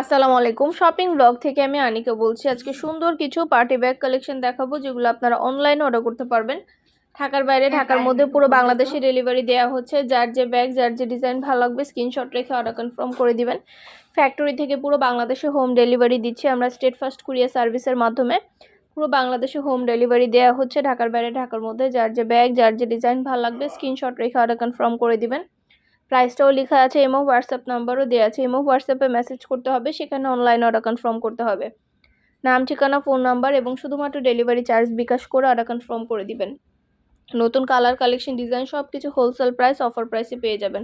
আসসালামু আলাইকুম। Shopping blog থেকে আমি আনিকা বলছি। আজকে সুন্দর কিছু পার্টি ব্যাগ কালেকশন দেখাবো যেগুলো আপনারা অনলাইনে অর্ডার করতে পারবেন। ঢাকার বাইরে ঢাকার মধ্যে পুরো বাংলাদেশে ডেলিভারি দেওয়া হচ্ছে। যার যে ব্যাগ যার যে ডিজাইন ভালো লাগবে স্ক্রিনশট রেখে অর্ডার কনফার্ম করে দিবেন। ফ্যাক্টরি থেকে পুরো বাংলাদেশে হোম ডেলিভারি দিচ্ছি আমরা স্টেট ফার্স্ট কুরিয়ার সার্ভিসের মাধ্যমে। পুরো বাংলাদেশে হোম ডেলিভারি দেওয়া হচ্ছে ঢাকার বাইরে ঢাকার মধ্যে। যার যে ব্যাগ যার যে ডিজাইন ভালো লাগবে স্ক্রিনশট রেখে অর্ডার কনফার্ম করে দিবেন। প্রাইসটাও লেখা আছে, এমও হোয়াটসঅ্যাপ নাম্বারও দেওয়া আছে, এমও হোয়াটসঅ্যাপে মেসেজ করতে হবে, সেখানে অনলাইন অর্ডার কনফার্ম করতে হবে। নাম, ঠিকানা ফোন নাম্বার এবং শুধুমাত্র ডেলিভারি চার্জ বিকাশ করে অর্ডার কনফার্ম করে দিবেন। নতুন কালার কালেকশন ডিজাইন সব কিছু হোলসেল প্রাইস অফার প্রাইসে পেয়ে যাবেন।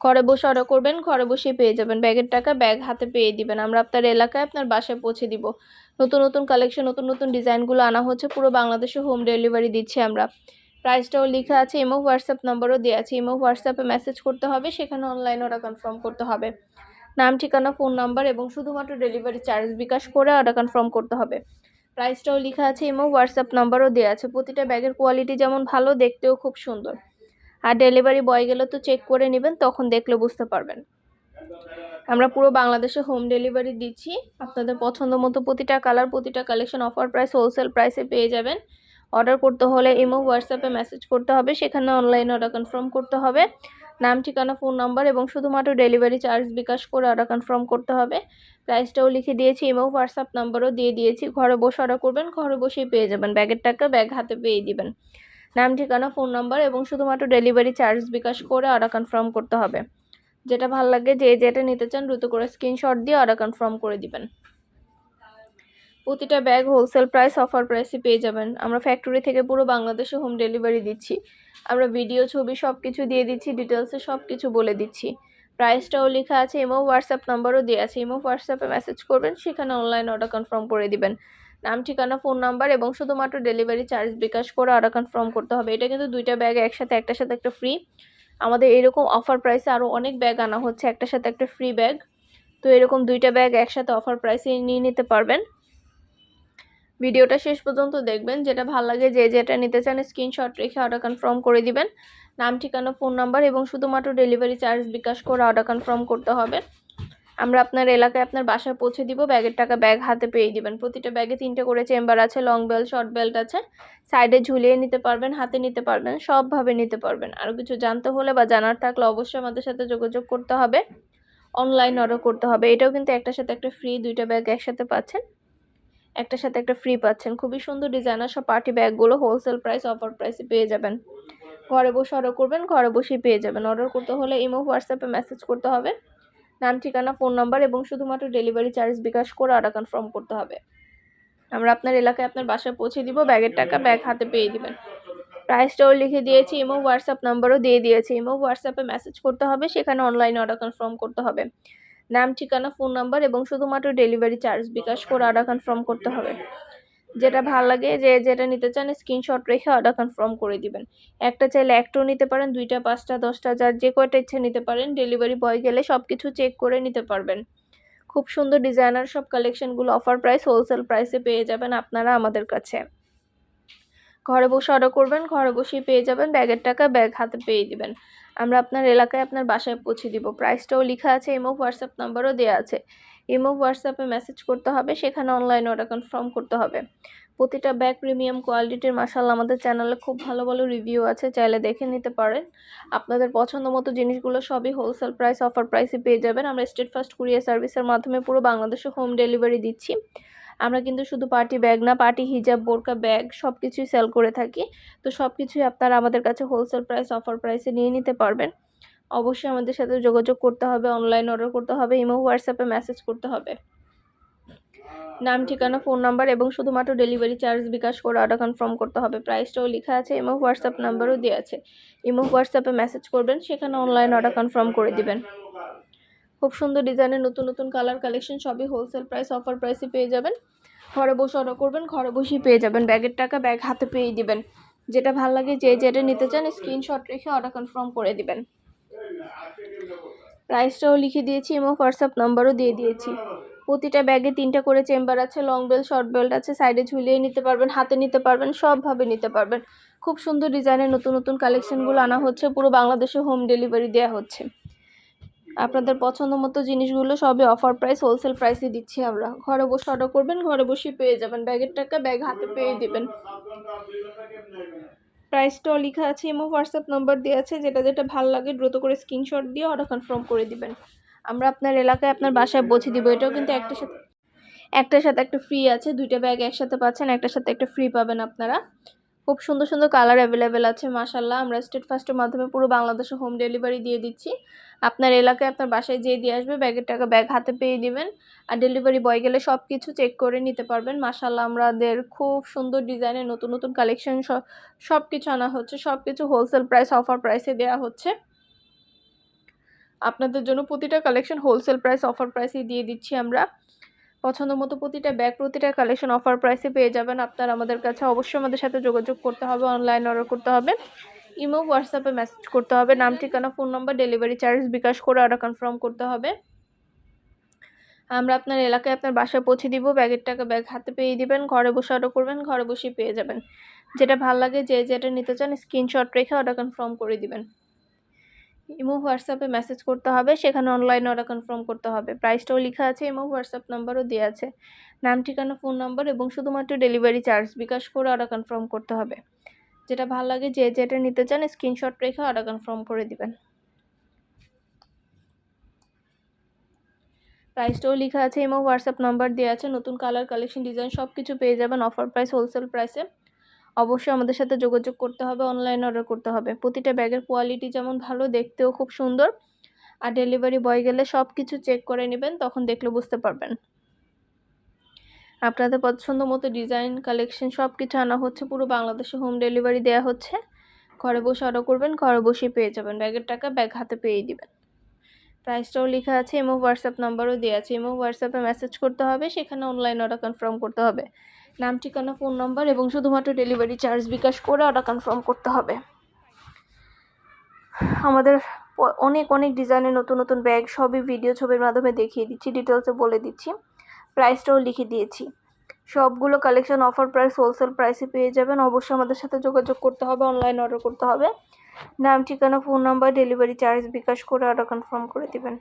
ঘরে বসে অর্ডার করবেন, ঘরে বসেই পেয়ে যাবেন। ব্যাগের টাকা ব্যাগ হাতে পেয়ে দিবেন। আমরা আপনার এলাকায় আপনার বাসায় পৌঁছে দিব। নতুন নতুন কালেকশন নতুন নতুন ডিজাইনগুলো আনা হচ্ছে, পুরো বাংলাদেশে হোম ডেলিভারি দিচ্ছি আমরা। প্রাইসটাও লেখা আছে ইমো হোয়াটসঅ্যাপ নাম্বারও দেওয়া আছে ইমো হোয়াটসঅ্যাপে মেসেজ করতে হবে, সেখানে অনলাইন অর্ডার কনফার্ম করতে হবে। নাম, ঠিকানা ফোন নাম্বার এবং শুধুমাত্র ডেলিভারি চার্জ বিকাশ করে অর্ডার কনফার্ম করতে হবে। প্রাইসটাও লেখা আছে ইমো হোয়াটসঅ্যাপ নাম্বারও দেওয়া আছে, প্রতিটা ব্যাগের কোয়ালিটি যেমন ভালো, দেখতেও খুব সুন্দর। আর ডেলিভারি বয় গেলে তো চেক করে নেবেন, তখন দেখলে বুঝতে পারবেন। আমরা পুরো বাংলাদেশে হোম ডেলিভারি দিচ্ছি। আপনাদের পছন্দ মতো প্রতিটা কালার প্রতিটা কালেকশন অফার প্রাইস হোলসেল প্রাইসে পেয়ে যাবেন। অর্ডার করতে হলে ইমো হোয়াটসঅ্যাপে মেসেজ করতে হবে। সেখানে অনলাইনে অর্ডার কনফার্ম করতে হবে। নাম, ঠিকানা ফোন নাম্বার এবং শুধুমাত্র ডেলিভারি চার্জ বিকাশ করে অর্ডার কনফার্ম করতে হবে। প্রাইসটাও লিখে দিয়েছি, ইমো হোয়াটসঅ্যাপ নাম্বারও দিয়ে দিয়েছি। ঘরে বসে অর্ডার করবেন, ঘরে বসেই পেয়ে যাবেন। ব্যাগের টাকা ব্যাগ হাতে পেয়ে দিবেন। নাম, ঠিকানা ফোন নাম্বার এবং শুধুমাত্র ডেলিভারি চার্জ বিকাশ করে অর্ডার কনফার্ম করতে হবে। যেটা ভালো লাগে, যে যেটা নিতে চান দ্রুত করে স্ক্রিনশট দিয়ে অর্ডার কনফার্ম করে দিবেন। প্রতিটা ব্যাগ হোলসেল প্রাইস অফার প্রাইসে পেয়ে যাবেন। আমরা ফ্যাক্টরি থেকে পুরো বাংলাদেশে হোম ডেলিভারি দিচ্ছি। আমরা ভিডিও ছবি সব কিছু দিয়ে দিচ্ছি ডিটেলসে সব কিছু বলে দিচ্ছি। প্রাইসটাও লেখা আছে এমও হোয়াটসঅ্যাপ নাম্বারও দেওয়া আছে। এমও হোয়াটসঅ্যাপে মেসেজ করবেন, সেখানে অনলাইন অর্ডার কনফার্ম করে দিবেন। নাম, ঠিকানা ফোন নাম্বার এবং শুধুমাত্র ডেলিভারি চার্জ বিকাশ করে অর্ডার কনফার্ম করতে হবে। এটা কিন্তু দুইটা ব্যাগ একসাথে, একটার সাথে একটা ফ্রি আমাদের এরকম অফার প্রাইসে আরও অনেক ব্যাগ আনা হচ্ছে, একটার সাথে একটা ফ্রি ব্যাগ তো এরকম দুইটা ব্যাগ একসাথে অফার প্রাইসে নিয়ে নিতে পারবেন। ভিডিওটা শেষ পর্যন্ত দেখবেন। যেটা ভালো লাগে যে যেটা নিতে চান স্ক্রিনশট রেখে অর্ডার কনফার্ম করে দিবেন। নাম, ঠিকানা ফোন নাম্বার এবং শুধুমাত্র ডেলিভারি চার্জ বিকাশ করে অর্ডার কনফার্ম করতে হবে। আমরা আপনার এলাকায় আপনার বাসায় পৌঁছে দিব। ব্যাগের টাকা ব্যাগ হাতে পেয়ে দিবেন। প্রতিটা ব্যাগে তিনটে করে চেম্বার আছে লং বেল্ট শর্ট বেল্ট আছে। সাইডে ঝুলিয়ে নিতে পারবেন, হাতে নিতে পারবেন, সবভাবে নিতে পারবেন। আরও কিছু জানতে হলে বা জানার থাকলে অবশ্যই আমাদের সাথে যোগাযোগ করতে হবে। অনলাইন অর্ডার করতে হবে। এটাও কিন্তু একটার সাথে একটা ফ্রি দুইটা ব্যাগ একসাথে পাচ্ছেন। একটার সাথে একটা ফ্রি পাচ্ছেন। খুবই সুন্দর ডিজাইনার সব পার্টি ব্যাগগুলো হোলসেল প্রাইস অফার প্রাইসে পেয়ে যাবেন। ঘরে বসে অর্ডার করবেন, ঘরে বসেই পেয়ে যাবেন। অর্ডার করতে হলে ইমো হোয়াটসঅ্যাপে মেসেজ করতে হবে। নাম, ঠিকানা ফোন নাম্বার এবং শুধুমাত্র ডেলিভারি চার্জ বিকাশ করে অর্ডার কনফার্ম করতে হবে। আমরা আপনার এলাকায় আপনার বাসায় পৌঁছে দিব ব্যাগের টাকা ব্যাগ হাতে পেয়ে দিবেন। প্রাইসটাও লিখে দিয়েছি ইমো হোয়াটসঅ্যাপ নাম্বারও দিয়ে দিয়েছি। ইমো হোয়াটসঅ্যাপে মেসেজ করতে হবে, সেখানে অনলাইনে অর্ডার কনফার্ম করতে হবে। নাম, ঠিকানা, ফোন নাম্বার এবং শুধুমাত্র ডেলিভারি চার্জ বিকাশ করে অর্ডার কনফার্ম করতে হবে। যেটা ভালো লাগে যে যেটা নিতে চান, স্ক্রিনশট রেখে অর্ডার কনফার্ম করে দিবেন। একটা চাইলে একটাও নিতে পারেন, দুইটা, পাঁচটা, দশটা, যার যে কয়টা ইচ্ছে নিতে পারেন, ডেলিভারি বয় গেলে সব কিছু চেক করে নিতে পারবেন। খুব সুন্দর ডিজাইনার, সব কালেকশনগুলো অফার প্রাইস হোলসেল প্রাইসে পেয়ে যাবেন আপনারা আমাদের কাছে। ঘরে বসে অর্ডার করবেন, ঘরে বসেই পেয়ে যাবেন, ব্যাগের টাকা ব্যাগ হাতে পেয়ে দিবেন। আমরা আপনার এলাকায় আপনার বাসায় পৌঁছে দিব। প্রাইসটাও লেখা আছে ইমো হোয়াটসঅ্যাপ নাম্বারও দেওয়া আছে। এমও হোয়াটসঅ্যাপে মেসেজ করতে হবে, সেখানে অনলাইনে ওটা কনফার্ম করতে হবে। প্রতিটা ব্যাগ প্রিমিয়াম কোয়ালিটির মাসাল আমাদের চ্যানেলে খুব ভালো ভালো রিভিউ আছে, চাইলে দেখে নিতে পারেন। আপনাদের পছন্দ মতো জিনিসগুলো সবই হোলসেল প্রাইস অফার প্রাইসে পেয়ে যাবেন। আমরা স্টেট ফার্স্ট কুরিয়ার সার্ভিসের মাধ্যমে পুরো বাংলাদেশে হোম ডেলিভারি দিচ্ছি। আমরা কিন্তু শুধু পার্টি ব্যাগ না, পার্টি হিজাব, বোরকা, ব্যাগ সব কিছুই সেল করে থাকি। তো সব কিছুই আপনারা আমাদের কাছে হোলসেল প্রাইস অফার প্রাইসে নিয়ে নিতে পারবেন। অবশ্যই আমাদের সাথে যোগাযোগ করতে হবে অনলাইন অর্ডার করতে হবে ইমো হোয়াটসঅ্যাপে মেসেজ করতে হবে। নাম, ঠিকানা ফোন নাম্বার এবং শুধুমাত্র ডেলিভারি চার্জ বিকাশ করে অর্ডার কনফার্ম করতে হবে। প্রাইসটাও লেখা আছে ইমো হোয়াটসঅ্যাপ নাম্বারও দেওয়া আছে। ইমো হোয়াটসঅ্যাপে মেসেজ করবেন, সেখানে অনলাইন অর্ডার কনফার্ম করে দিবেন। খুব সুন্দর ডিজাইনের নতুন নতুন কালার কালেকশন সবই হোলসেল প্রাইস অফার প্রাইসে পেয়ে যাবেন। ঘরে বসে অর্ডার করবেন, ঘরে বসেই পেয়ে যাবেন। ব্যাগের টাকা ব্যাগ হাতে পেয়ে দিবেন। যেটা ভালো লাগে, যে যেটা নিতে চান স্ক্রিনশট রেখে অর্ডার কনফার্ম করে দিবেন। প্রাইসটাও লিখে দিয়েছি, এবং হোয়াটসঅ্যাপ নাম্বারও দিয়ে দিয়েছি। প্রতিটা ব্যাগে তিনটা করে চেম্বার আছে লং বেল্ট শর্ট বেল্ট আছে সাইডে ঝুলিয়ে নিতে পারবেন, হাতে নিতে পারবেন, সবভাবে নিতে পারবেন। খুব সুন্দর ডিজাইনের নতুন নতুন কালেকশনগুলো আনা হচ্ছে, পুরো বাংলাদেশে হোম ডেলিভারি দেওয়া হচ্ছে। আপনাদের পছন্দ মতো জিনিসগুলো সবই অফার প্রাইস হোলসেল প্রাইসে দিচ্ছি আমরা। ঘরে বসে অর্ডার করবেন, ঘরে বসে পেয়ে যাবেন। ব্যাগের টাকা ব্যাগ হাতে পেয়ে দিবেন। প্রাইসটাও লেখা আছে এবং হোয়াটসঅ্যাপ নাম্বার দেওয়া আছে। যেটা যেটা ভালো লাগে দ্রুত করে স্ক্রিনশট দিয়ে অর্ডার কনফার্ম করে দিবেন। আমরা আপনার এলাকায় আপনার বাসায় পৌঁছে দিব। এটাও কিন্তু একটার সাথে একটার সাথে একটা ফ্রি আছে। দুইটা ব্যাগ একসাথে পাচ্ছেন, একটার সাথে একটা ফ্রি পাবেন আপনারা। খুব সুন্দর সুন্দর কালার অ্যাভেলেবেল আছে মাশাল্লাহ আমরা স্টেট ফার্স্টের মাধ্যমে পুরো বাংলাদেশে হোম ডেলিভারি দিয়ে দিচ্ছি। আপনার এলাকায় আপনার বাসায় যেয়ে দিয়ে আসবে, ব্যাগের টাকা ব্যাগ হাতে পেয়ে দিবেন। আর ডেলিভারি বয় গেলে সব কিছু চেক করে নিতে পারবেন। মাশাল্লাহ আমাদের খুব সুন্দর ডিজাইনের নতুন নতুন কালেকশন সব সব কিছু আনা হচ্ছে। সব কিছু হোলসেল প্রাইস, অফার প্রাইসে দেওয়া হচ্ছে। আপনাদের জন্য প্রতিটা কালেকশন হোলসেল প্রাইস, অফার প্রাইসে দিয়ে দিচ্ছি আমরা। পছন্দ মতো প্রতিটা ব্যাগ প্রতিটা কালেকশন অফার প্রাইসে পেয়ে যাবেন। আপনার আমাদের কাছে অবশ্যই আমাদের সাথে যোগাযোগ করতে হবে অনলাইন অর্ডার করতে হবে। ইমো হোয়াটসঅ্যাপে মেসেজ করতে হবে। নাম, ঠিকানা phone number delivery charge bKash করে অর্ডার কনফার্ম করতে হবে। আমরা আপনার এলাকায় আপনার বাসায় পৌঁছে দিব। ব্যাগের টাকা ব্যাগ হাতে পেয়ে দিবেন, ঘরে বসে অর্ডার করবেন, ঘরে বসেই পেয়ে যাবেন। যেটা ভালো লাগে, যে যেটা নিতে চান স্ক্রিনশট রেখে অর্ডার কনফার্ম করে দিবেন। ইমো হোয়াটসঅ্যাপে মেসেজ করতে হবে, সেখানে অনলাইনে অর্ডার কনফার্ম করতে হবে। প্রাইসটাও লেখা আছে, ইমো হোয়াটসঅ্যাপ নাম্বারও দেওয়া আছে। নাম, ঠিকানা ফোন নাম্বার এবং শুধুমাত্র ডেলিভারি চার্জ বিকাশ করে অর্ডার কনফার্ম করতে হবে। যেটা ভালো লাগে, যে যেটা নিতে চান স্ক্রিনশট রেখে অর্ডার কনফার্ম করে দিবেন। প্রাইসটাও লেখা আছে, ইমো হোয়াটসঅ্যাপ নাম্বার দেওয়া আছে, নতুন কালার কালেকশন ডিজাইন সব কিছু পেয়ে যাবেন অফার প্রাইস হোলসেল প্রাইসে অবশ্যই আমাদের সাথে যোগাযোগ করতে হবে অনলাইন অর্ডার করতে হবে। প্রতিটা ব্যাগের কোয়ালিটি যেমন ভালো, দেখতেও খুব সুন্দর। আর ডেলিভারি বয় গেলে সব কিছু চেক করে নেবেন, তখন দেখলে বুঝতে পারবেন। আপনাদের পছন্দ মতো ডিজাইন কালেকশন সব কিছু আনা হচ্ছে, পুরো বাংলাদেশে হোম ডেলিভারি দেওয়া হচ্ছে। ঘরে বসে অর্ডার করবেন, ঘরে বসে পেয়ে যাবেন। ব্যাগের টাকা ব্যাগ হাতে পেয়ে দিবেন। প্রাইসটাও লেখা আছে, এমও হোয়াটসঅ্যাপ নাম্বারও দেওয়া আছে। এমও হোয়াটসঅ্যাপে মেসেজ করতে হবে, সেখানে অনলাইন অর্ডার কনফার্ম করতে হবে। নাম, ঠিকানা ফোন নাম্বার এবং শুধুমাত্র ডেলিভারি চার্জ বিকাশ করে অর্ডার কনফার্ম করতে হবে। আমাদের অনেক অনেক ডিজাইনের নতুন নতুন ব্যাগ সবই ভিডিও ছবির মাধ্যমে দেখিয়ে দিচ্ছি ডিটেলসে বলে দিচ্ছি। প্রাইসটাও লিখে দিয়েছি। সবগুলো কালেকশন অফার প্রাইস হোলসেল প্রাইসে পেয়ে যাবেন। অবশ্যই আমাদের সাথে যোগাযোগ করতে হবে অনলাইন অর্ডার করতে হবে। নাম, ঠিকানা, phone number, delivery charge bKash করে অর্ডার কনফার্ম করে দিবেন।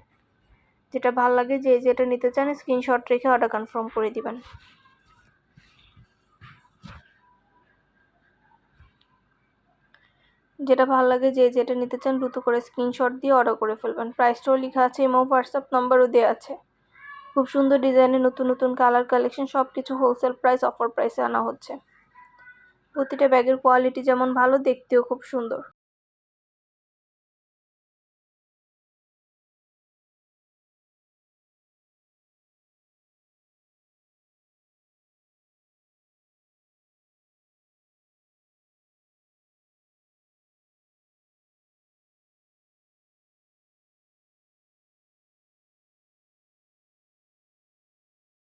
যেটা ভালো লাগে, যে যেটা নিতে চান স্ক্রিনশট রেখে অর্ডার কনফার্ম করে দিবেন। যেটা ভালো লাগে, যে যেটা নিতে চান, দ্রুত করে স্ক্রিনশট দিয়ে অর্ডার করে ফেলবেন। প্রাইসটাও লেখা আছে এবং হোয়াটসঅ্যাপ নাম্বারও দেওয়া আছে। খুব সুন্দর ডিজাইনের নতুন নতুন কালার কালেকশন সব কিছু হোলসেল প্রাইস অফার প্রাইসে আনা হচ্ছে। প্রতিটা ব্যাগের কোয়ালিটি যেমন ভালো, দেখতেও খুব সুন্দর।